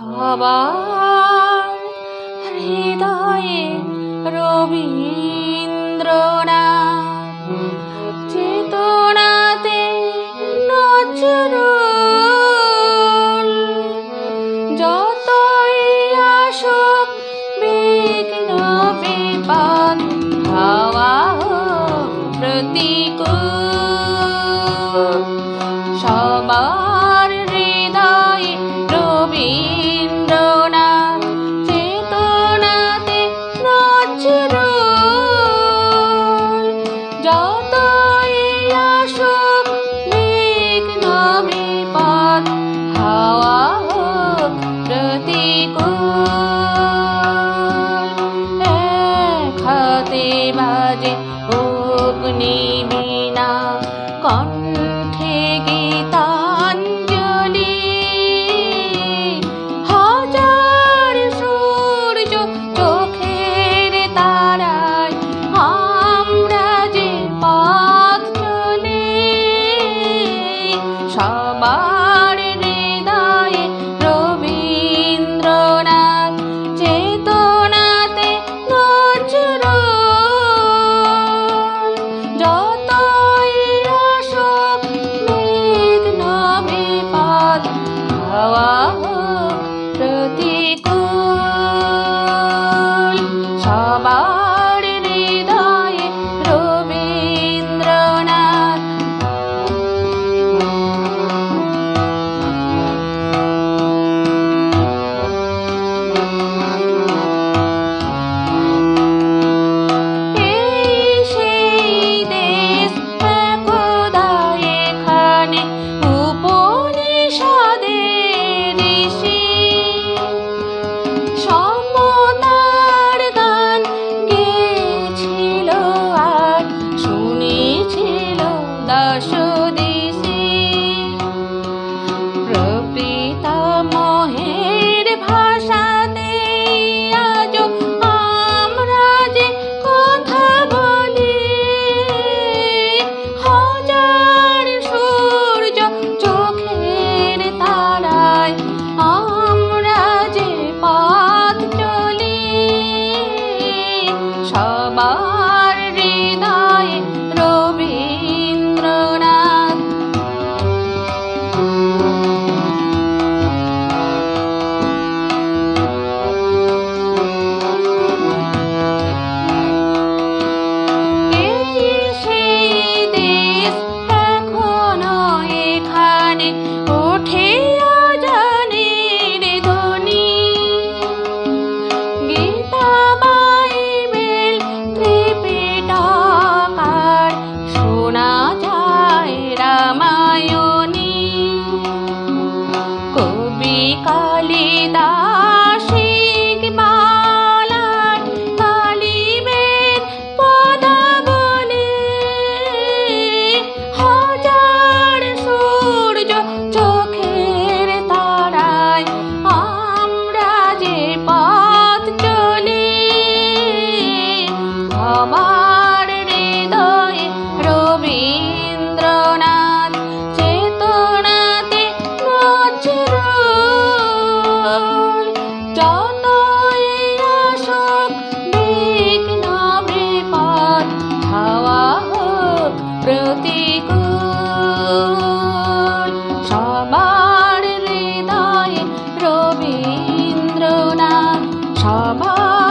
সবার হৃদয়ে Rabindranath. চেতনাতে Nazrul con. Wow. প্রতিকূল। সবার হৃদয়ে রবীন্দ্রনাথ সবার